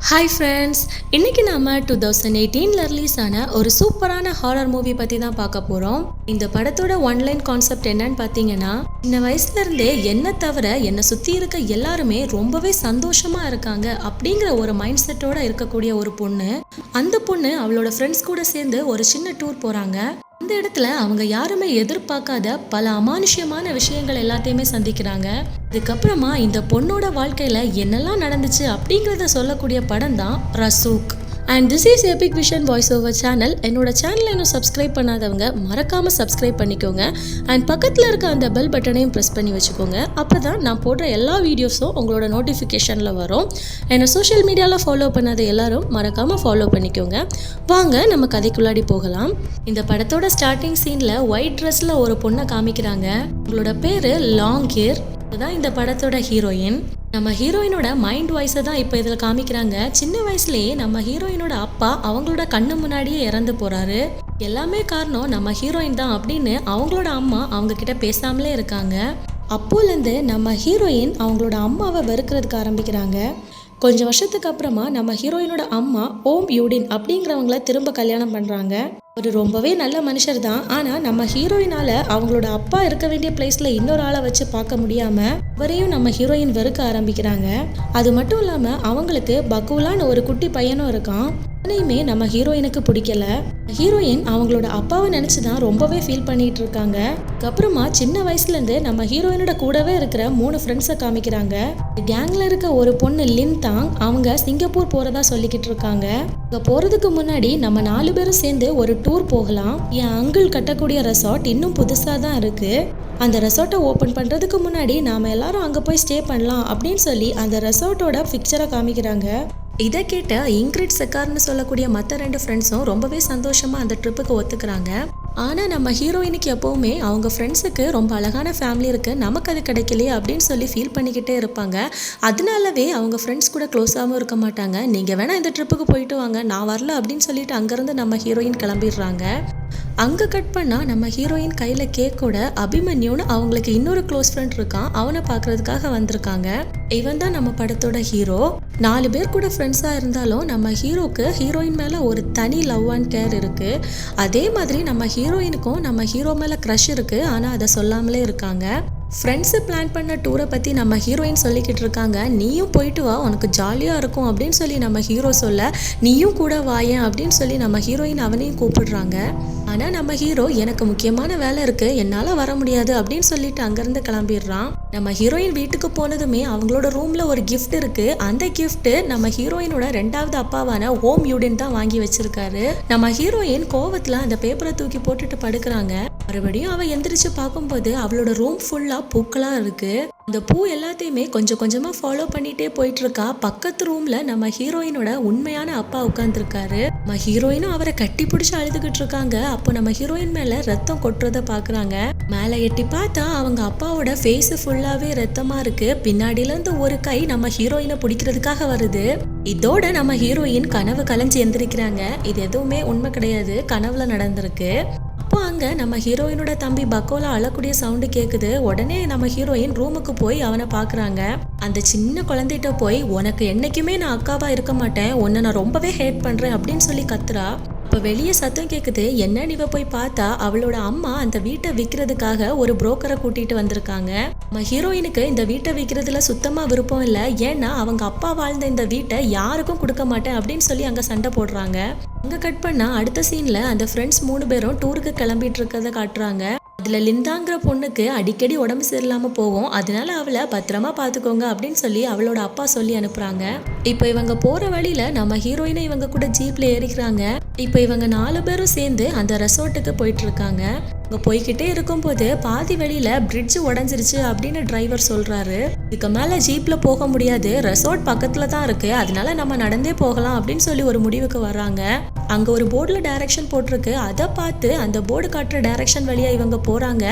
Hi friends இன்றைக்கி நாம் two thousand எயிட்டீனில் ரிலீஸ் ஆன ஒரு சூப்பரான ஹாரர் மூவி பற்றி தான் பார்க்க போகிறோம் இந்த படத்தோட ஒன்லைன் கான்செப்ட் என்னன்னு பார்த்தீங்கன்னா சின்ன வயசுலேருந்தே என்னை தவிர என்னை சுற்றி இருக்க எல்லாருமே ரொம்பவே சந்தோஷமாக இருக்காங்க அப்படிங்கிற ஒரு மைண்ட் செட்டோட இருக்கக்கூடிய ஒரு பொண்ணு. அந்த பொண்ணு அவளோட ஃப்ரெண்ட்ஸ் கூட சேர்ந்து ஒரு சின்ன டூர் போகிறாங்க அந்த இடத்துல அவங்க யாருமே எதிர்பார்க்காத பல அமானுஷ்யமான விஷயங்கள் எல்லாத்தையுமே சந்திக்கிறாங்க. இதுக்கப்புறமா இந்த பொண்ணோட வாழ்க்கையில என்னெல்லாம் நடந்துச்சு அப்படிங்கிறத சொல்லக்கூடிய படம் தான் ரசூக். And this is epic vision voice over channel என்னோட சேனலை இன்னும் சப்ஸ்கிரைப் பண்ணாதவங்க மறக்காமல் சப்ஸ்கிரைப் பண்ணிக்கோங்க. அண்ட் பக்கத்தில் இருக்க அந்த பெல் பட்டனையும் ப்ரெஸ் பண்ணி வச்சுக்கோங்க. அப்போ தான் நான் போடுற எல்லா வீடியோஸும் உங்களோட நோட்டிஃபிகேஷனில் வரும். என்னை சோஷியல் மீடியாவில் ஃபாலோ பண்ணாத எல்லாரும் மறக்காமல் ஃபாலோ பண்ணிக்கோங்க. வாங்க நம்ம கதைக்குள்ளாடி போகலாம். இந்த படத்தோட ஸ்டார்டிங் சீனில் ஒயிட் ட்ரெஸ்ஸில் ஒரு பொண்ணை காமிக்கிறாங்க. உங்களோட பேர் லாங் கேர் இதுதான் இந்த படத்தோட ஹீரோயின் நம்ம ஹீரோயினோட மைண்ட் வாய்ஸை தான் இப்போ இதில் காமிக்கிறாங்க. சின்ன வயசுலேயே நம்ம ஹீரோயினோட அப்பா அவங்களோட கண்ணு முன்னாடியே இறந்து போகிறாரு எல்லாமே காரணம் நம்ம ஹீரோயின் தான் அப்படின்னு அவங்களோட அம்மா அவங்க கிட்ட பேசாமலே இருக்காங்க. அப்போலேருந்து நம்ம ஹீரோயின் அவங்களோட அம்மாவை வெறுக்கிறதுக்கு ஆரம்பிக்கிறாங்க. கொஞ்சம் வருஷத்துக்கு அப்புறமா நம்ம ஹீரோயினோட அம்மா ஓம் யூடின் அப்படிங்கிறவங்கள திரும்ப கல்யாணம் பண்ணுறாங்க அவர் ரொம்பவே நல்ல மனுஷர் தான். ஆனால் நம்ம ஹீரோயினால் அவங்களோட அப்பா இருக்க வேண்டிய பிளேஸில் இன்னொரு ஆளை வச்சு பார்க்க முடியாமல் அவரையும் நம்ம ஹீரோயின் வெறுக்க ஆரம்பிக்கிறாங்க. அது மட்டும் இல்லாமல் அவங்களுக்கு பக்குலான்னு ஒரு குட்டி பையனும் இருக்கான். அவனையுமே நம்ம ஹீரோயினுக்கு பிடிக்கல. ஹீரோயின் அவங்களோட அப்பாவை நினச்சி தான் ரொம்பவே ஃபீல் பண்ணிட்டு இருக்காங்க. அதுக்கப்புறமா சின்ன வயசுலேருந்து நம்ம ஹீரோயினோட கூடவே இருக்கிற மூணு ஃப்ரெண்ட்ஸை காமிக்கிறாங்க. கேங்கில் இருக்க ஒரு பொண்ணு லின் தாங் அவங்க சிங்கப்பூர் போகிறதா சொல்லிக்கிட்டு இருக்காங்க. அங்கே போகிறதுக்கு முன்னாடி நம்ம நாலு பேரும் சேர்ந்து ஒரு டூ டூர் போகலாம். என் அங்கிள் கட்டக்கூடிய ரெசார்ட் இன்னும் புதுசாக தான் இருக்குது அந்த ரெசார்ட்டை ஓப்பன் பண்ணுறதுக்கு முன்னாடி நாம் எல்லாரும் அங்கே போய் ஸ்டே பண்ணலாம் அப்படின்னு சொல்லி அந்த ரெசார்ட்டோட பிக்சரை காமிக்கிறாங்க. இதை கேட்ட இன்க்ரிட் செக்கார்னு சொல்லக்கூடிய மற்ற ரெண்டு ஃப்ரெண்ட்ஸும் ரொம்பவே சந்தோஷமாக அந்த ட்ரிப்புக்கு ஒத்துக்கிறாங்க. ஆனால் நம்ம ஹீரோயினுக்கு எப்போவுமே அவங்க ஃப்ரெண்ட்ஸுக்கு ரொம்ப அழகான ஃபேமிலி இருக்குது நமக்கு அது கிடைக்கலையே அப்படின்னு சொல்லி ஃபீல் பண்ணிக்கிட்டே இருப்பாங்க. அதனாலவே அவங்க ஃப்ரெண்ட்ஸ் கூட க்ளோஸாகவும் இருக்க மாட்டாங்க. நீங்கள் வேணால் இந்த ட்ரிப்புக்கு போயிட்டு வாங்க. நான் வரல அப்படின்னு சொல்லிட்டு அங்கேருந்து நம்ம ஹீரோயின் கிளம்பிடுறாங்க. அங்கே கட் பண்ணால் நம்ம ஹீரோயின் கையில் கேக்கோட அபிமன்யுன்னு அவங்களுக்கு இன்னொரு க்ளோஸ் ஃப்ரெண்ட் இருக்கான். அவனை பார்க்கறதுக்காக வந்திருக்காங்க. இவன் தான் நம்ம படத்தோட ஹீரோ நாலு பேர் கூட ஃப்ரெண்ட்ஸாக இருந்தாலும் நம்ம ஹீரோக்கு ஹீரோயின் மேலே ஒரு தனி லவ் அண்ட் கேர் இருக்குது அதே மாதிரி நம்ம ஹீரோயினுக்கும் நம்ம ஹீரோ மேலே க்ரஷ் இருக்குது ஆனால் அதை சொல்லாமலே இருக்காங்க. ஃப்ரெண்ட்ஸு பிளான் பண்ண டூரை பற்றி நம்ம ஹீரோயின் சொல்லிக்கிட்டு இருக்காங்க. நீயும் போயிட்டு வா உனக்கு ஜாலியாக இருக்கும் அப்படின்னு சொல்லி நம்ம ஹீரோ சொல்ல நீயும் கூட வாயேன் அப்படின்னு சொல்லி நம்ம ஹீரோயின் அவனையும் கூப்பிடுறாங்க. ஆனால் நம்ம ஹீரோ எனக்கு முக்கியமான வேலை இருக்குது என்னால் வர முடியாது அப்படின்னு சொல்லிட்டு அங்கேருந்து கிளம்பிடுறான். நம்ம ஹீரோயின் வீட்டுக்கு போனதுமே அவங்களோட ரூமில் ஒரு கிஃப்ட் இருக்குது அந்த கிஃப்ட்டு நம்ம ஹீரோயினோட ரெண்டாவது அப்பாவான ஓம் யூடின் தான் வாங்கி வச்சுருக்காரு. நம்ம ஹீரோயின் கோவத்தில் அந்த பேப்பரை தூக்கி போட்டுட்டு படுக்கிறாங்க. மறுபடியும் அவள் எந்திரிச்சு பார்க்கும்போது அவளோட ரூம் ஃபுல்லாக பூக்களாக இருக்குது அந்த பூ எல்லாத்தையுமே கொஞ்சம் கொஞ்சமாக ஃபாலோ பண்ணிகிட்டே போயிட்டு இருக்கா பக்கத்து ரூமில் நம்ம ஹீரோயினோட உண்மையான அப்பா உட்காந்துருக்காரு நம்ம ஹீரோயினும் அவரை கட்டி பிடிச்சி அழுதுகிட்டு இருக்காங்க. அப்போ நம்ம ஹீரோயின் மேலே ரத்தம் கொட்டுறதை பார்க்குறாங்க. மேலே எட்டி பார்த்தா அவங்க அப்பாவோட ஃபேஸ் ஃபுல்லாகவே ரத்தமாக இருக்கு. பின்னாடியிலேருந்து ஒரு கை நம்ம ஹீரோயினை பிடிக்கிறதுக்காக வருது. இதோட நம்ம ஹீரோயின் கனவு கலைஞ்சு எந்திரிக்கிறாங்க. இது எதுவுமே உண்மை கிடையாது. கனவுல நடந்திருக்கு. அப்போ அங்கே நம்ம ஹீரோயினோட தம்பி பக்கோலா அழக்கூடிய சவுண்டு கேட்குது உடனே நம்ம ஹீரோயின் ரூமுக்கு போய் அவனை பார்க்குறாங்க அந்த சின்ன குழந்தைகிட்ட போய் உனக்கு என்னைக்குமே நான் அக்காவாக இருக்க மாட்டேன். உன்னை நான் ரொம்பவே ஹேட் பண்ணுறேன் அப்படின்னு சொல்லி கத்துறா. இப்போ வெளியே சத்தம் கேட்குது என்னன்னு இவ போய் பார்த்தா அவளோட அம்மா அந்த வீட்டை விற்கிறதுக்காக ஒரு புரோக்கரை கூட்டிட்டு வந்திருக்காங்க. நம்ம ஹீரோயினுக்கு இந்த வீட்டை விற்கிறதுல சுத்தமாக விருப்பம் இல்லை. ஏன்னா அவங்க அப்பா வாழ்ந்த இந்த வீட்டை யாருக்கும் கொடுக்க மாட்டேன் அப்படின்னு சொல்லி அங்கே சண்டை போடுறாங்க. அங்கே கட் பண்ணால் அடுத்த சீனில் அந்த ஃப்ரெண்ட்ஸ் மூணு பேரும் டூருக்கு கிளம்பிட்டு இருக்கிறத காட்டுறாங்க. அதில் லிந்தாங்கிற பொண்ணுக்கு அடிக்கடி உடம்பு சரியில்லாமல் போகும். அதனால அவளை பத்திரமா பார்த்துக்கோங்க அப்படின்னு சொல்லி அவளோட அப்பா சொல்லி அனுப்புகிறாங்க இப்போ இவங்க போகிற வழியில் நம்ம ஹீரோயினை இவங்க கூட ஜீப்பில் ஏறிக்கிறாங்க. இப்போ இவங்க நாலு பேரும் சேர்ந்து அந்த ரெசார்ட்டுக்கு போயிட்டு இருக்காங்க. அங்கே போய்கிட்டே இருக்கும்போது பாதி வழியில் பிரிட்ஜ் உடஞ்சிருச்சு அப்படின்னு டிரைவர் சொல்கிறாரு இதுக்கு மேலே ஜீப்பில் போக முடியாது. ரெசார்ட் பக்கத்தில் தான் இருக்குது அதனால நம்ம நடந்தே போகலாம் அப்படின்னு சொல்லி ஒரு முடிவுக்கு வர்றாங்க. அங்கே ஒரு போர்டில் டைரக்ஷன் போட்டிருக்கு. அதை பார்த்து அந்த போர்டு காட்டுற டைரக்ஷன் வழியாக இவங்க போகிறாங்க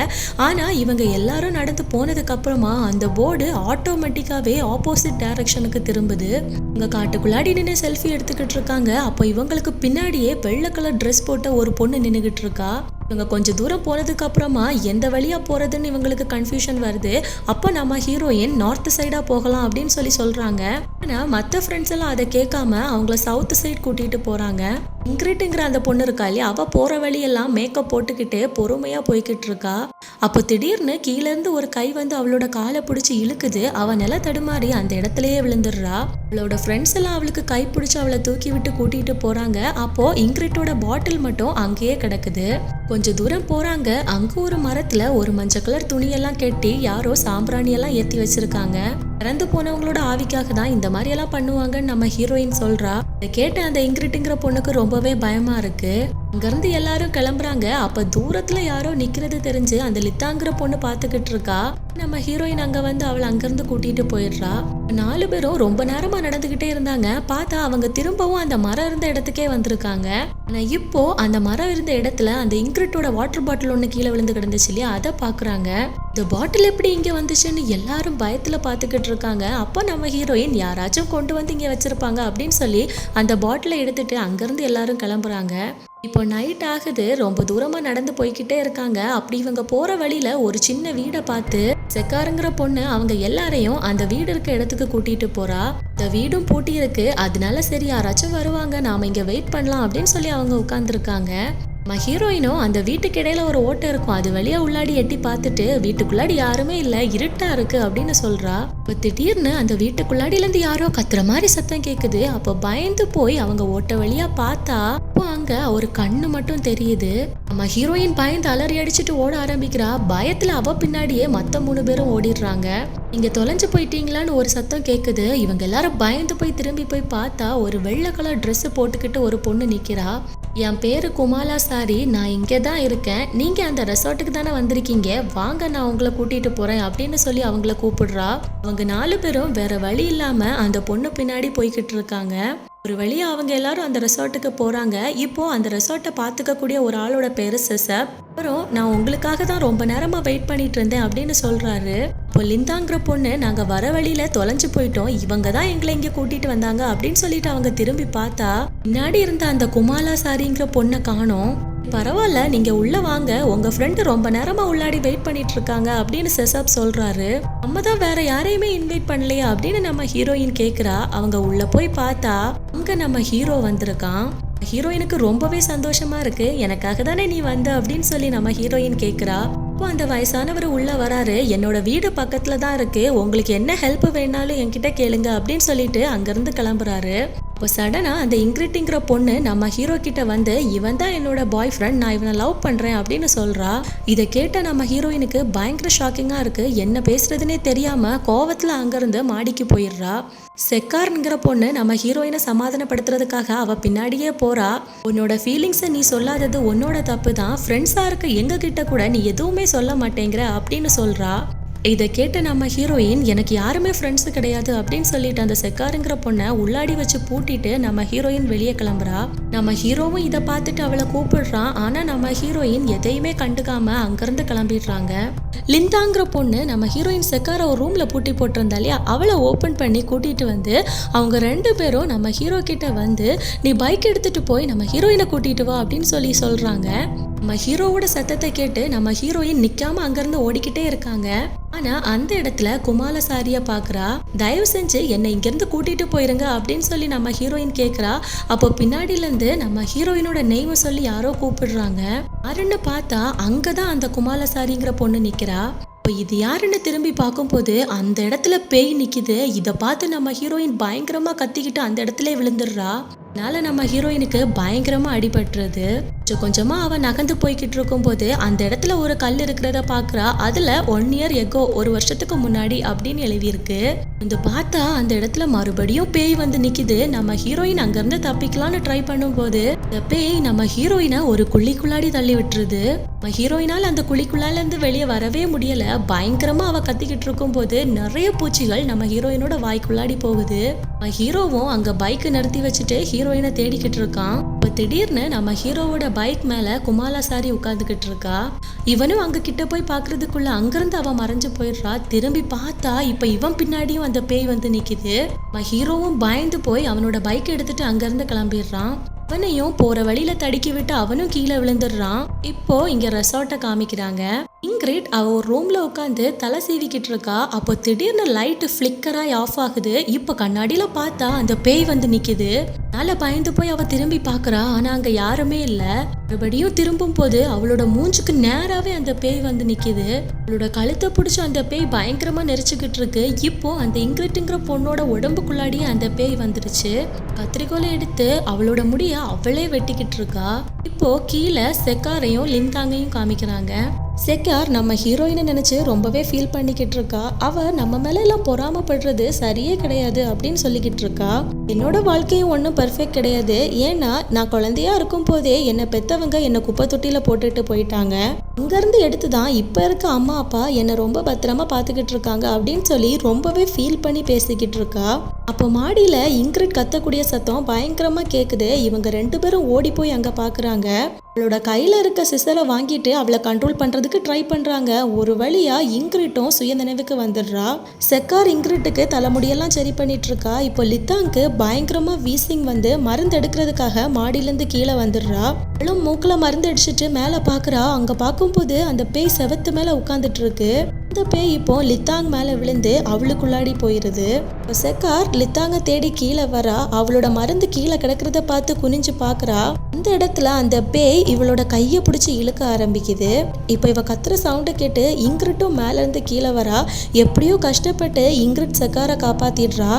ஆனால் இவங்க எல்லாரும் நடந்து போனதுக்கப்புறமா அந்த போர்டு ஆட்டோமேட்டிக்காகவே ஆப்போசிட் டைரக்ஷனுக்கு திரும்புது. இங்கே காட்டுக்குள்ளாடி நின்று செல்ஃபி எடுத்துக்கிட்டு இருக்காங்க. அப்போ இவங்களுக்கு பின்னாடியே வெள்ளை கலர் ட்ரெஸ் போட்ட ஒரு பொண்ணு நின்றுக்கிட்டு இருக்கா. இவங்க கொஞ்சம் தூரம் போனதுக்கு அப்புறமா எந்த வழியா போறதுன்னு இவங்களுக்கு கன்ஃபியூஷன் வருது. அப்போ நம்ம ஹீரோயின் நார்த் சைடா போகலாம் அப்படின்னு சொல்லி சொல்றாங்க. ஆனா மற்ற ஃப்ரெண்ட்ஸ் எல்லாம் அதை கேட்காம அவங்கள சவுத் சைடு கூட்டிட்டு போறாங்க. இங்கிரிட்டுங்கிற அந்த பொண்ணு இருக்கா இல்லையா? அவ போற வழியெல்லாம் மேக்கப் போட்டுக்கிட்டு பொறுமையா போய்கிட்டு இருக்கா. அப்போ திடீர்னு கீழ இருந்து ஒரு கை வந்து அவளோட காலை பிடிச்சி இழுக்குது. அவ நில தடுமாறி அந்த இடத்துலயே விழுந்துடுறா. அவளோட ஃப்ரெண்ட்ஸ் எல்லாம் அவளுக்கு கை பிடிச்சி அவளை தூக்கி விட்டு கூட்டிட்டு போறாங்க. அப்போ இங்கிரிட்டோட பாட்டில் மட்டும் அங்கேயே கிடக்குது. கொஞ்ச தூரம் போறாங்க. அங்க ஒரு மரத்துல ஒரு மஞ்சள் கலர் துணியெல்லாம் கட்டி யாரோ சாம்பிராணி எல்லாம் ஏத்தி வச்சிருக்காங்க. இறந்து போனவங்களோட ஆவிக்காக தான் இந்த மாதிரி எல்லாம் பண்ணுவாங்கன்னு நம்ம ஹீரோயின் சொல்றா. இதை கேட்ட அந்த இங்கிரிட்டுங்கிற பொண்ணுக்கு ரொம்பவே பயமா இருக்கு. அங்கிருந்து எல்லாரும் கிளம்புறாங்க. அப்ப தூரத்துல யாரோ நிக்கிறது தெரிஞ்சு அந்த லித்தாங்கிற பொண்ணு பாத்துக்கிட்டு இருக்கா. நம்ம ஹீரோயின் அங்க வந்து அவளை அங்கிருந்து கூட்டிட்டு போயிடுறா. நாலு பேரும் ரொம்ப நேரமா நடந்துகிட்டே இருந்தாங்க. பார்த்தா அவங்க திரும்பவும் அந்த மரம் இருந்த இடத்துக்கே வந்திருக்காங்க. ஆனா இப்போ அந்த மரம் இருந்த இடத்துல அந்த இங்கிரிட்டோட வாட்டர் பாட்டில் ஒன்று கீழே விழுந்து கிடந்துச்சு இல்லையா? அதை பாக்குறாங்க. இந்த பாட்டில் எப்படி இங்க வந்துச்சுன்னு எல்லாரும் பயத்துல பாத்துக்கிட்டு இருக்காங்க. அப்போ நம்ம ஹீரோயின் யாராச்சும் கொண்டு வந்து இங்க வச்சிருப்பாங்க அப்படின்னு சொல்லி அந்த பாட்டிலை எடுத்துட்டு அங்கிருந்து எல்லாரும் கிளம்புறாங்க. இப்போ நைட் ஆகுது. ரொம்ப தூரமாக நடந்து போய்கிட்டே இருக்காங்க. அப்படி இவங்க போகிற வழியில் ஒரு சின்ன வீடை பார்த்து செக்காருங்கிற பொண்ணு அவங்க எல்லாரையும் அந்த வீடு இருக்க இடத்துக்கு கூட்டிகிட்டு போகிறா இந்த வீடும் பூட்டி இருக்கு. அதனால சரி யாராச்சும் வருவாங்க. நாம் இங்கே வெயிட் பண்ணலாம் அப்படின்னு சொல்லி அவங்க உட்காந்துருக்காங்க நம்ம ஹீரோயினும் அந்த வீட்டுக்கு இடையில ஒரு ஓட்டை இருக்கும். அது வழியா உள்ளாடி எட்டி பார்த்துட்டு வீட்டுக்குள்ளாடி யாருமே இல்ல இருட்டா இருக்கு அப்படின்னு சொல்றா. இப்போ திடீர்னு அந்த வீட்டுக்குள்ளாடில இருந்து யாரோ கத்துற மாதிரி சத்தம் கேக்குது. அப்போ பயந்து போய் அவங்க ஓட்டை வழியா பார்த்தா அப்போ அங்க ஒரு கண்ணு மட்டும் தெரியுது. நம்ம ஹீரோயின் பயந்து அலறி அடிச்சுட்டு ஓட ஆரம்பிக்கிறா. பயத்துல அவ பின்னாடியே மத்த மூணு பேரும் ஓடிடுறாங்க. இங்க தொலைஞ்சு போயிட்டீங்களான்னு ஒரு சத்தம் கேக்குது. இவங்க எல்லாரும் பயந்து போய் திரும்பி போய் பார்த்தா ஒரு வெள்ளை கலர் ட்ரெஸ் போட்டுக்கிட்டு ஒரு பொண்ணு நிக்கிறா. என் பேர் குமாலா சாரி நான் இங்கே தான் இருக்கேன். நீங்கள் அந்த ரெசார்ட்டுக்கு தானே வந்திருக்கீங்க? வாங்க நான் உங்களை கூட்டிகிட்டு போகிறேன் அப்படின்னு சொல்லி அவங்கள கூப்பிடுறா. அவங்க நாலு பேரும் வேற வழி இல்லாமல் அந்த பொண்ணு பின்னாடி போய்கிட்டு இருக்காங்க. ஒரு வழியாக அவங்க எல்லாரும் அந்த ரெசார்ட்டுக்கு போகிறாங்க இப்போது அந்த ரெசார்ட்டை பார்த்துக்கக்கூடிய ஒரு ஆளோட பேர் செசப். அப்புறம் நான் உங்களுக்காக தான் ரொம்ப நேரமா வெயிட் பண்ணிட்டு இருந்தேன் அப்படின்னு சொல்றாரு. இப்போ லிந்தாங்கிற பொண்ணு நாங்க வர வழியில தொலைஞ்சு போயிட்டோம். இவங்க தான் எங்களை இங்க கூட்டிட்டு வந்தாங்க அப்படின்னு சொல்லிட்டு அவங்க திரும்பி பார்த்தா பின்னாடி இருந்த அந்த குமாலா சாரிங்கிற பொண்ணை காணோம். பரவாயில்ல நீங்க உள்ள வாங்க. உங்க ஃப்ரெண்டு ரொம்ப நேரமா உள்ளாடி வெயிட் பண்ணிட்டு இருக்காங்க அப்படின்னு செசப் சொல்றாரு. நம்ம தான் வேற யாரையுமே இன்வைட் பண்ணலையா அப்படின்னு நம்ம ஹீரோயின் கேக்குறா. அவங்க உள்ள போய் பார்த்தா அங்க நம்ம ஹீரோ வந்திருக்கான். ஹீரோயினுக்கு ரொம்பவே சந்தோஷமா இருக்கு. எனக்காக தானே நீ வந்த அப்படின்னு சொல்லி நம்ம ஹீரோயின் கேட்குறா அப்போ அந்த வயசானவர் உள்ள வராரு. என்னோட வீடு பக்கத்துல தான் இருக்கு. உங்களுக்கு என்ன ஹெல்ப் வேணாலும் என்கிட்ட கேளுங்க அப்படின்னு சொல்லிட்டு அங்கிருந்து கிளம்புறாரு. அப்போ சடனாக அந்த இன்க்ரிட்டிங்கிற பொண்ணு நம்ம ஹீரோ கிட்ட வந்து இவன் தான் என்னோட பாய் ஃப்ரெண்ட் நான் இவனை லவ் பண்ணுறேன் அப்படின்னு சொல்கிறா இதை கேட்ட நம்ம ஹீரோயினுக்கு பயங்கர ஷாக்கிங்காக இருக்குது என்ன பேசுறதுனே தெரியாமல் கோவத்தில் அங்கேருந்து மாடிக்கு போயிடுறா. செக்கார்ங்கிற பொண்ணு நம்ம ஹீரோயினை சமாதானப்படுத்துறதுக்காக அவள் பின்னாடியே போகிறா உன்னோட ஃபீலிங்ஸை நீ சொல்லாதது உன்னோட தப்பு தான். ஃப்ரெண்ட்ஸாக இருக்க எங்ககிட்ட கூட நீ எதுவுமே சொல்ல மாட்டேங்கிற அப்படின்னு சொல்கிறா இதை கேட்ட நம்ம ஹீரோயின் எனக்கு யாருமே ஃப்ரெண்ட்ஸ் கிடையாது அப்படின்னு சொல்லிட்டு அந்த செக்காருங்கிற பொண்ணை உள்ளாடி வச்சு பூட்டிட்டு நம்ம ஹீரோயின் வெளியே கிளம்புறா. நம்ம ஹீரோவும் இதை பார்த்துட்டு அவளை கூப்பிடுறான். ஆனால் நம்ம ஹீரோயின் எதையுமே கண்டுக்காம அங்கேருந்து கிளம்பிடுறாங்க. லிந்தாங்கிற பொண்ணு நம்ம ஹீரோயின் செக்கார ஒரு ரூமில் பூட்டி போட்டிருந்தா இல்லையா? அவளை ஓப்பன் பண்ணி கூட்டிகிட்டு வந்து அவங்க ரெண்டு பேரும் நம்ம ஹீரோ கிட்ட வந்து நீ பைக் எடுத்துகிட்டு போய் நம்ம ஹீரோயினை கூட்டிகிட்டு வா அப்படின்னு சொல்லி சொல்கிறாங்க நம்ம ஹீரோவோட சத்தத்தை கேட்டு நம்ம ஹீரோயின் நிக்காம அங்கிருந்து ஓடிக்கிட்டே இருக்காங்க. ஆனா அந்த இடத்துல குமாலசாரிய பாக்குறா. தயவு செஞ்சு என்னை இங்கிருந்து கூட்டிட்டு போயிருங்க அப்படின்னு சொல்லி நம்ம ஹீரோயின் கேக்குறா. அப்போ பின்னாடில இருந்து நம்ம ஹீரோயினோட நெய்வை சொல்லி யாரோ கூப்பிடுறாங்க. யாருன்னு பார்த்தா அங்கதான் அந்த குமாலசாரிங்கிற பொண்ணு நிக்கிறா. இப்போ இது யாருன்னு திரும்பி பார்க்கும்போது அந்த இடத்துல பேய் நிற்கிது இதை பார்த்து நம்ம ஹீரோயின் பயங்கரமாக கத்திக்கிட்டு அந்த இடத்துல விழுந்துடுறா. அதனால நம்ம ஹீரோயினுக்கு பயங்கரமா அடிபட்டுறது கொஞ்சம் கொஞ்சமா அவன் நகர்ந்து போய்கிட்டு இருக்கும்போது அந்த இடத்துல ஒரு கல் இருக்கிறத பாக்குறா. அதுல ஒன் இயர் எகோ ஒரு வருஷத்துக்கு முன்னாடி அப்படின்னு எழுதியிருக்கு. இந்த பார்த்தா அந்த இடத்துல மறுபடியும் பேய் வந்து நிக்குது. நம்ம ஹீரோயின் அங்கிருந்து தப்பிக்கலாம்னு ட்ரை பண்ணும்போது இந்த பேய் நம்ம ஹீரோயினை ஒரு குழிக்குள்ளாடி தள்ளி விட்டுருது. நம்ம ஹீரோயினால் அந்த குழிக்குள்ளால இருந்து வெளியே வரவே முடியல. பயங்கரமா அவ கத்திக்கிட்டு இருக்கும்போது நிறைய பூச்சிகள் நம்ம ஹீரோயினோட வாய்க்குள்ளாடி போகுது. நம்ம ஹீரோவும் அங்க பைக் நிறுத்தி வச்சுட்டு ஹீரோயினை தேடிக்கிட்டு இருக்கான். இப்போ திடீர்னு நம்ம ஹீரோவோட பைக் மேல குமாலா சாரி உட்காந்துக்கிட்டு இருக்கா. இவனும் அங்க கிட்ட போய் பாக்குறதுக்குள்ள அங்கிருந்து அவன் மறைஞ்சு போயிடுறா. திரும்பி பார்த்தா இப்போ இவன் பின்னாடியும் அந்த பேய் வந்து நிக்குது. நம்ம ஹீரோவும் பயந்து போய் அவனோட பைக் எடுத்துட்டு அங்கிருந்து கிளம்பிடுறான். அவனையும் போற வழியில தடுக்கி விட்டு அவனும் கீழே விழுந்துடுறான். இப்போ இங்க ரெசார்ட்டை காமிக்கிறாங்க. இங்கிரிட் அவள் ஒரு ரூமில் உட்காந்து தலை சீவிக்கிட்டு இருக்கா. அப்போ திடீர்னு லைட்டு ஃப்ளிக்கராகி ஆஃப் ஆகுது. இப்போ கண்ணாடியில் பார்த்தா அந்த பேய் வந்து நிற்கிது அதனால பயந்து போய் அவள் திரும்பி பார்க்குறா. ஆனால் அங்கே யாருமே இல்லை. மறுபடியும் திரும்பும் போது அவளோட மூஞ்சுக்கு நேராகவே அந்த பேய் வந்து நிற்கிது அவளோட கழுத்தை பிடிச்சி அந்த பேய் பயங்கரமாக நெரிச்சுக்கிட்டு இருக்கு. இப்போ அந்த இங்கிரிட்டுங்கிற பொண்ணோட உடம்புக்குள்ளாடியே அந்த பேய் வந்துருச்சு. கத்திரிக்கோலை எடுத்து அவளோட முடியை அவளே வெட்டிக்கிட்டு இருக்கா. இப்போ கீழே செக்காரையும் லிந்தாங்கையும் காமிக்கிறாங்க. செக்கார் நம்ம ஹீரோயினை நினச்சி ரொம்பவே ஃபீல் பண்ணிக்கிட்டு இருக்கா. அவள் நம்ம மேலே எல்லாம் பொறாமப்படுறது சரியே கிடையாது அப்படின்னு சொல்லிக்கிட்டு இருக்கா. என்னோட வாழ்க்கையும் ஒன்றும் பர்ஃபெக்ட் கிடையாது. ஏன்னா நான் குழந்தையா இருக்கும் போதே என்னை பெத்தவங்க என்னை குப்பை தொட்டியில் போட்டுட்டு போயிட்டாங்க. அங்கேருந்து எடுத்து தான் இப்போ இருக்க அம்மா அப்பா என்னை ரொம்ப பத்திரமா பார்த்துக்கிட்டு இருக்காங்க அப்படின்னு சொல்லி ரொம்பவே ஃபீல் பண்ணி பேசிக்கிட்டு இருக்கா. அப்போ மாடியில் இங்கிரிட் கத்தக்கூடிய சத்தம் பயங்கரமாக கேட்குது இவங்க ரெண்டு பேரும் ஓடி போய் அங்கே பார்க்குறாங்க அவளோட கையில் இருக்க சிசரை வாங்கிட்டு அவளை கண்ட்ரோல் பண்ணுறதுக்கு ட்ரை பண்ணுறாங்க ஒரு வழியாக இங்கிரிட்டும் சுய நினைவுக்கு வந்துடுறா. செக்கார் இங்கிரிட்டுக்கு தலைமுடியெல்லாம் சரி பண்ணிட்டு இருக்கா இப்போ லித்தாங்க்கு பயங்கரமாக வீசிங் வந்து மருந்து எடுக்கிறதுக்காக மாடியிலேருந்து கீழே வந்துடுறா. அவளும் மூக்கில் மருந்து அடிச்சிட்டு மேலே பார்க்குறா அங்கே பார்க்கும்போது அந்த பேய் செவத்து மேலே உட்காந்துட்டு இருக்கு. அந்த பேய் இப்போ லித்தாங் மேலே விழுந்து அவளுக்குள்ளாடி போயிருது. செக்கார் லித்தாங்க தேடி கீழே வரா அவளோட மருந்து கீழே கிடக்கிறத பார்த்து குனிஞ்சு பாக்குறா அந்த இடத்துல அந்த பேய் இவளோட கையை பிடிச்சி இழுக்க ஆரம்பிக்குது. இப்போ இவ கத்துற சவுண்டை கேட்டு இங்கிரிட்டும் மேல இருந்து கீழே வரா. எப்படியோ கஷ்டப்பட்டு இங்கிரிட் செக்காரை காப்பாத்திடுறா.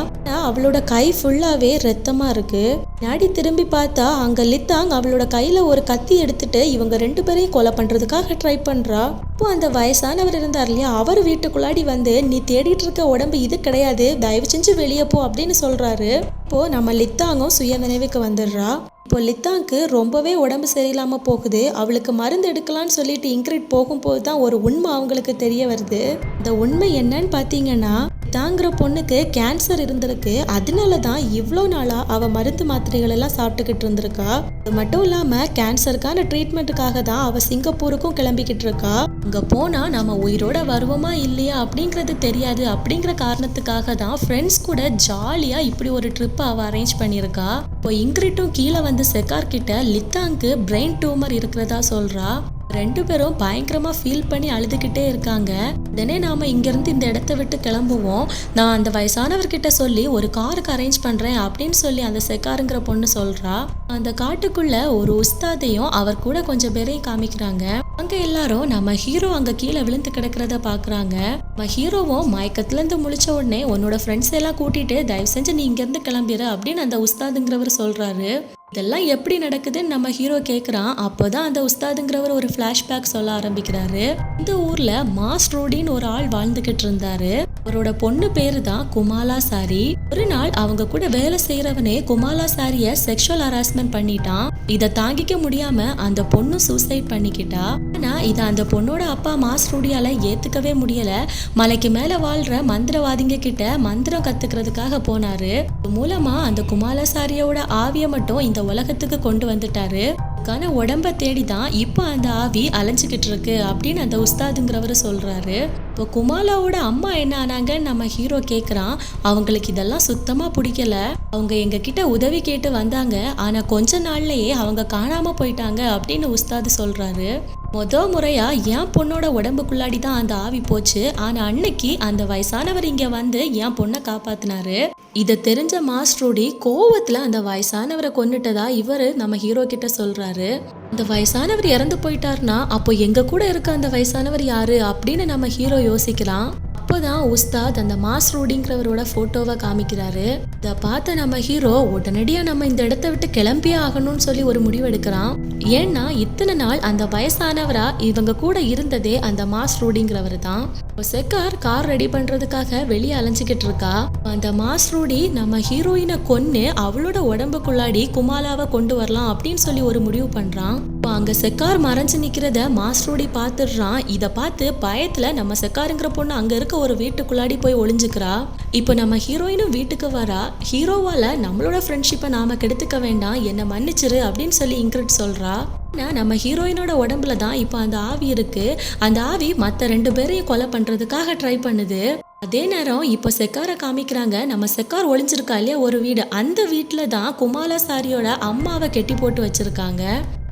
அவளோட கை ஃபுல்லாவே ரத்தமா இருக்கு. நாடி திரும்பி பார்த்தா அங்க லித்தாங் அவளோட கையில ஒரு கத்தி எடுத்துட்டு இவங்க ரெண்டு பேரையும் கொலை பண்றதுக்காக ட்ரை பண்றா. இப்போ அந்த வயசானவர் இருந்தார் இல்லையா அவர் வீட்டுக்குள்ளாடி வந்து நீ தேடிட்டு இருக்க உடம்பு இது கிடையாது தயவு செஞ்சு வெளியே போ அப்படின்னு சொல்றாரு. இப்போ நம்ம லித்தாங்கும் சுய நினைவுக்கு வந்துடுறா. இப்போ லித்தாங்க்கு ரொம்பவே உடம்பு சரியில்லாமல் போகுது. அவளுக்கு மருந்து எடுக்கலாம்னு சொல்லிட்டு இன்க்ரிட் போகும்போது தான் ஒரு உண்மை அவங்களுக்கு தெரிய வருது. இந்த உண்மை என்னன்னு பார்த்தீங்கன்னா தாங்கிற பொண்ணுக்கு கேன்சர் இருந்திருக்கு. அதனால தான் இவ்வளோ நாளாக அவள் மருந்து மாத்திரைகள் எல்லாம் சாப்பிட்டுக்கிட்டு இருந்திருக்கா? அது மட்டும் இல்லாமல் கேன்சருக்கான ட்ரீட்மெண்ட்டுக்காக தான் அவள் சிங்கப்பூருக்கும் கிளம்பிக்கிட்டு இருக்கா? அங்கே போனால் நம்ம உயிரோட வருவோமா இல்லையா அப்படிங்கிறது தெரியாது. அப்படிங்கிற காரணத்துக்காக தான் ஃப்ரெண்ட்ஸ் கூட ஜாலியாக இப்படி ஒரு ட்ரிப் அவள் அரேஞ்ச் பண்ணியிருக்கா. இப்போ இங்கிரிட்டும் கீழே வந்து செக்கார்கிட்ட லித்தாங்க்கு பிரெயின் டியூமர் இருக்கிறதா? சொல்கிறா ரெண்டு பேரும் பயங்கரமா ஃபீல் பண்ணி அழுதுகிட்டே இருக்காங்க. உடனே நாம இங்கிருந்து இந்த இடத்த விட்டு கிளம்புவோம். நான் அந்த வயசானவர்கிட்ட சொல்லி ஒரு காருக்கு அரேஞ்ச் பண்றேன் அப்படின்னு சொல்லி அந்த செக்காருங்கிற பொண்ணு சொல்றா. அந்த காட்டுக்குள்ள ஒரு உஸ்தாதையும் அவர் கூட கொஞ்சம் பேரையும் காமிக்கிறாங்க. அங்க எல்லாரும் நம்ம ஹீரோ அங்க கீழே விழுந்து கிடக்கிறத பாக்குறாங்க. நம்ம ஹீரோவும் மயக்கத்துல இருந்து முழிச்ச உடனே உன்னோட ஃப்ரெண்ட்ஸ் எல்லாம் கூட்டிட்டு தயவு செஞ்சு நீ இங்க இருந்து கிளம்பிடு அப்படின்னு அந்த உஸ்தாதுங்கிறவர் சொல்றாரு. இதெல்லாம் எப்படி நடக்குதுன்னு நம்ம ஹீரோ கேட்குறான் அப்போதான் அந்த உஸ்தாதுங்கிறவர் ஒரு ஃப்ளாஷ்பேக் சொல்ல ஆரம்பிக்கிறாரு. இந்த ஊரில் மாஸ் ரோடின்னு ஒரு ஆள் வாழ்ந்துகிட்டு இருந்தாரு. அவரோட பொண்ணு பேரு தான் குமாலா சாரி. ஒரு நாள் அவங்க கூட வேலை செய்யறவனே குமாலா சாரிய செக்ஷுவல் ஹராஸ்மெண்ட் பண்ணிட்டான். இதை தாங்கிக்க முடியாம அந்த பொண்ணு சூசைட் பண்ணிக்கிட்டா. ஆனா இதை அந்த பொண்ணோட அப்பா மாஸ் ரூடியால ஏத்துக்கவே முடியல. மலைக்கு மேல வாழ்ற மந்திரவாதிங்க கிட்ட மந்திரம் கத்துக்கிறதுக்காக போனாரு. மூலமா அந்த குமாலசாரியோட ஆவிய மட்டும் இந்த உலகத்துக்கு கொண்டு வந்துட்டாரு. கன உடம்ப தேடி தான் இப்போ அந்த ஆவி அலைஞ்சுக்கிட்டு இருக்கு அப்படின்னு அந்த உஸ்தாதுங்கிறவர் சொல்றாரு. இப்போ குமாலாவோட அம்மா என்ன ஆனாங்கன்னு நம்ம ஹீரோ கேட்குறான் அவங்களுக்கு இதெல்லாம் சுத்தமாக பிடிக்கல. அவங்க எங்ககிட்ட உதவி கேட்டு வந்தாங்க. ஆனால் கொஞ்ச நாள்லயே அவங்க காணாமல் போயிட்டாங்க அப்படின்னு உஸ்தாது சொல்றாரு. மொத முறையா என் பொண்ணோட உடம்புக்குள்ளாடி தான் அந்த ஆவி போச்சு. ஆனால் அன்னைக்கு அந்த வயசானவர் இங்கே வந்து என் பொண்ணை காப்பாத்தினாரு. இதை தெரிஞ்ச மாஸ்ட்ரோடி கோவத்தில் அந்த வயசானவரை கொன்னுட்டதா இவர் நம்ம ஹீரோ கிட்ட சொல்கிறாரு அந்த வயசானவர் இறந்து போயிட்டாருன்னா அப்போ எங்கள் கூட இருக்க அந்த வயசானவர் யாரு அப்படின்னு நம்ம ஹீரோ யோசிக்கிறான் அப்போதான் உஸ்தாத் அந்த மாஸ் ரோடிங்கிறவரோட ஃபோட்டோவை காமிக்கிறாரு. இதை பார்த்த நம்ம ஹீரோ உடனடியாக நம்ம இந்த இடத்த விட்டு கிளம்பியே ஆகணும்னு சொல்லி ஒரு முடிவு எடுக்கிறான் ஏன்னா இத்தனை நாள் அந்த வயசானவரா இவங்க கூட இருந்ததே அந்த மாஸ் ரூடிங்கிறவர் தான். இப்போ செக்கார் கார் ரெடி பண்றதுக்காக வெளியே அலைஞ்சிக்கிட்டு இருக்கா. அந்த மாஸ் ரூடி நம்ம ஹீரோயினை கொன்னு அவளோட உடம்புக்குள்ளாடி குமாலாவை கொண்டு வரலாம் அப்படின்னு சொல்லி ஒரு முடிவு பண்றான். அங்க செக்கார் மறைஞ்சு நிக்கிறத மாஸ்டரோடி ரூடி பார்த்துடுறான் இதை பார்த்து பயத்துல நம்ம செக்காருங்கிற பொண்ணு அங்க இருக்க ஒரு வீட்டுக்குள்ளாடி போய் ஒளிஞ்சுக்கிறா. இப்போ நம்ம ஹீரோயினும் வீட்டுக்கு வரா. ஹீரோவால நம்மளோட ஃப்ரெண்ட்ஷிப்பை நாம கெடுத்துக்க வேண்டாம். என்னை மன்னிச்சிரு அப்படின்னு சொல்லி இன்க்ரிட் சொல்றா. ஆனால் நம்ம ஹீரோயினோட உடம்புல தான் இப்போ அந்த ஆவி இருக்கு. அந்த ஆவி மற்ற ரெண்டு பேரையும் கொலை பண்ணுறதுக்காக ட்ரை பண்ணுது. அதே நேரம் இப்போ செக்காரை காமிக்கிறாங்க. நம்ம செக்கார் ஒளிஞ்சிருக்கா இல்லையா? ஒரு வீடு. அந்த வீட்டில் தான் குமாலசாரியோட அம்மாவை கெட்டி போட்டு வச்சுருக்காங்க.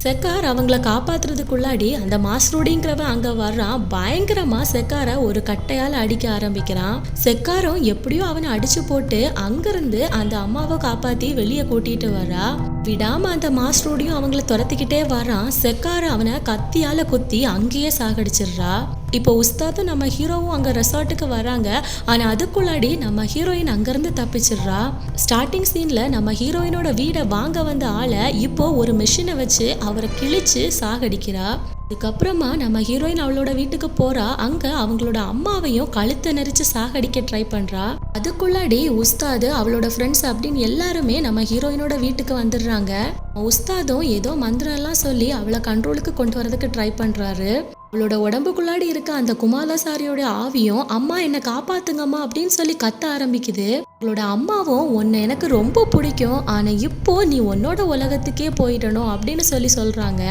செக்கார் அவங்கள காப்பாத்துறதுக்குள்ளாடி அந்த மாஸ்ரோடிங்கிறவன் அங்க வர்றான். பயங்கரமா செக்காரை ஒரு கட்டையால அடிக்க ஆரம்பிக்கிறான். செக்காரும் எப்படியோ அவனை அடிச்சு போட்டு அங்கிருந்து அந்த அம்மாவை காப்பாத்தி வெளியே கூட்டிட்டு வர்றா. விடாம அந்த மாஸ்டரோடையும் அவங்கள துரத்திக்கிட்டே வரான் செக்கார அவனை கத்தியால குத்தி அங்கேயே சாகடிச்சிடுறா. இப்போ உஸ்தாதும் நம்ம ஹீரோவும் அங்கே ரெசார்ட்டுக்கு வராங்க ஆனால் அதுக்குள்ளாடி நம்ம ஹீரோயின் அங்கேருந்து தப்பிச்சிடுறா. ஸ்டார்டிங் சீனில் நம்ம ஹீரோயினோட வீடை வாங்க வந்த ஆளை இப்போ ஒரு மிஷினை வச்சு அவரை கிழிச்சு சாகடிக்கிறா. அதுக்கப்புறமா நம்ம ஹீரோயின் அவளோட வீட்டுக்கு போறா. அங்க அவங்களோட அம்மாவையும் கழுத்தை நெரிச்சு சாகடிக்க ட்ரை பண்றா. அதுக்குள்ளாடி உஸ்தாது அவளோட ஃப்ரெண்ட்ஸ் அப்படின்னு எல்லாருமே நம்ம ஹீரோயினோட வீட்டுக்கு வந்துடுறாங்க. உஸ்தாதும் ஏதோ மந்திரம் எல்லாம் சொல்லி அவளை கண்ட்ரோலுக்கு கொண்டு வரதுக்கு ட்ரை பண்றாரு. அவளோட உடம்புக்குள்ளாடி இருக்க அந்த குமாலசாரியோட ஆவியும் அம்மா என்னை காப்பாத்துங்கம்மா அப்படின்னு சொல்லி கத்த ஆரம்பிக்குது. அவளோட அம்மாவும் உன்னை எனக்கு ரொம்ப பிடிக்கும். ஆனா இப்போ நீ உன்னோட உலகத்துக்கே போயிடணும் அப்படின்னு சொல்லி சொல்றாங்க.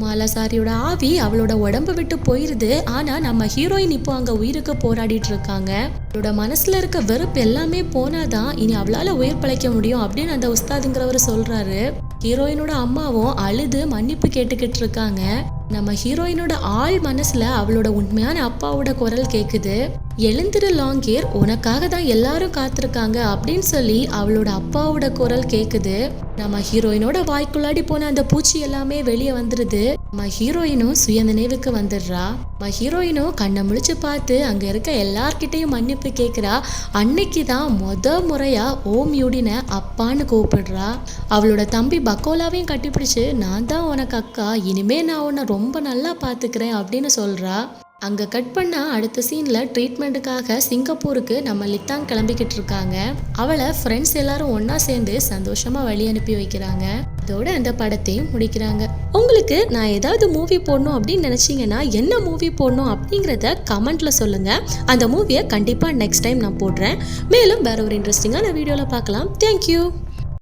மாலாசாரியோட ஆவி அவளோட உடம்பு விட்டு போயிருது. ஆனா நம்ம ஹீரோயின் இப்போ அங்க உயிருக்கு போராடிட்டு இருக்காங்க. அவளோட மனசுல இருக்க வெறுப்பு எல்லாமே போனாதான் இனி அவளால உயிர் பிழைக்க முடியும் அப்படின்னு அந்த உஸ்தாதுங்கிறவர் சொல்றாரு. ஹீரோயினோட அம்மாவும் அழுது மன்னிப்பு கேட்டுக்கிட்டு இருக்காங்க. நம்ம ஹீரோயினோட ஆள் மனசுல அவளோட உண்மையான அப்பாவோட குரல் கேக்குது. எழுந்திரு லாங்கேர் உனக்காக தான் எல்லாரும் காத்திருக்காங்க அப்படின்னு சொல்லி அவளோட அப்பாவோட குரல் கேக்குது. நம்ம ஹீரோயினோட வாய்க்குள்ளாடி போன அந்த பூச்சி எல்லாமே வெளியே வந்துருது. நம்ம ஹீரோயினும் சுய நினைவுக்கு வந்துடுறா. நம்ம ஹீரோயினும் கண்ணை முழிச்சு பார்த்து அங்க இருக்க எல்லார்கிட்டையும் மன்னிப்பு கேட்குறா அன்னைக்கு தான் முத முறையா ஓம் யூடின அப்பான்னு கூப்பிடுறா. அவளோட தம்பி பக்கோலாவையும் கட்டிப்பிடிச்சு நான் தான் உனக்கு அக்கா இனிமே நான் உன்னை ரொம்ப நல்லா பார்த்துக்கிறேன் அப்படின்னு சொல்கிறா அங்கே கட் பண்ணா அடுத்த சீனில் ட்ரீட்மெண்ட்டுக்காக சிங்கப்பூருக்கு நம்ம லித்தாங் கிளம்பிக்கிட்டு இருக்காங்க. அவளை ஃப்ரெண்ட்ஸ் எல்லாரும் ஒன்றா சேர்ந்து சந்தோஷமாக வழி அனுப்பி வைக்கிறாங்க. அதோட அந்த படத்தையும் முடிக்கிறாங்க. உங்களுக்கு நான் ஏதாவது மூவி போடணும் அப்படின்னு நினச்சிங்கன்னா என்ன மூவி போடணும் அப்படிங்கிறத கமெண்ட்டில் சொல்லுங்கள் அந்த மூவியை கண்டிப்பாக நெக்ஸ்ட் டைம் நான் போடுறேன். மேலும் வேறு ஒரு இன்ட்ரெஸ்டிங்கான வீடியோவில் பார்க்கலாம். தேங்க்யூ